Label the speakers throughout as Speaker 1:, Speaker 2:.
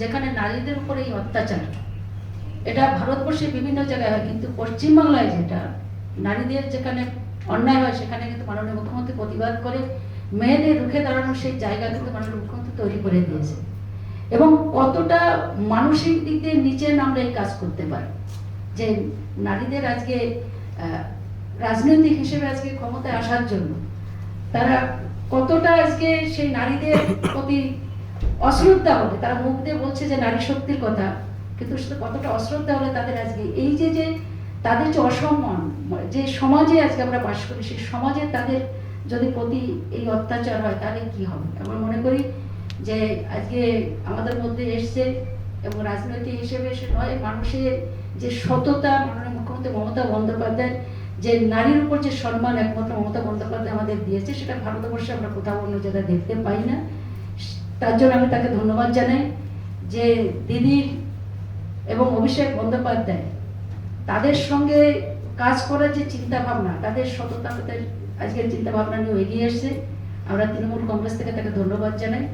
Speaker 1: যেখানে নারীদের উপর এই অত্যাচার, এটা ভারতবর্ষের বিভিন্ন জায়গায় হয়, কিন্তু পশ্চিমবাংলায় যেটা, নারীদের যেখানে অন্যায় হয়, সেখানে কিন্তু মাননীয় মুখ্যমন্ত্রী প্রতিবাদ করে মেয়েদের রুখে দাঁড়ানোর সেই জায়গা কিন্তু মাননীয় মুখ্যমন্ত্রী তৈরি করে দিয়েছে। এবং কতটা মানসিক দিক দিয়ে নিচে নামলে এই কাজ করতে পারে, যে নারীদের আজকে রাজনৈতিক হিসেবে আজকে ক্ষমতায় আসার জন্য, তারা কতটা আজকে সেই নারীদের প্রতি অশ্রদ্ধা হলে তারা মুখ দিয়ে বলছে যে নারী শক্তির কথা, কিন্তু কতটা অশ্রদ্ধা হলে তাদের আজকে এই যে যে তাদের যে অসম্মান, যে সমাজে আজকে আমরা বাস করি, সেই সমাজে তাদের যদি প্রতি এই অত্যাচার হয়, তাহলে কি হবে? আমরা মনে করি যে আজকে আমাদের মধ্যে এসছে এবং রাজনৈতিক হিসেবে এসে নয়, মানুষের যে সততা, মাননীয় মুখ্যমন্ত্রী মমতা বন্দ্যোপাধ্যায়, যে নারীর উপর যে সম্মান একমাত্র মমতা বন্দ্যোপাধ্যায় আমাদের দিয়েছে, সেটা ভারতবর্ষে আমরা কোথাও অন্য জায়গায় দেখতে পাই না। তার জন্য আমি তাকে ধন্যবাদ জানাই যে দিদির এবং অভিষেক বন্দ্যোপাধ্যায় তাদের সঙ্গে কাজ করার যে চিন্তা ভাবনা তাদের সততা তাদের আজকের চিন্তা ভাবনা নিয়ে এগিয়ে এসছে। আমরা তৃণমূল কংগ্রেস থেকে তাকে ধন্যবাদ জানাই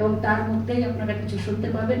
Speaker 1: এবং তার মধ্যেই আপনারা কিছু শুনতে পাবেন।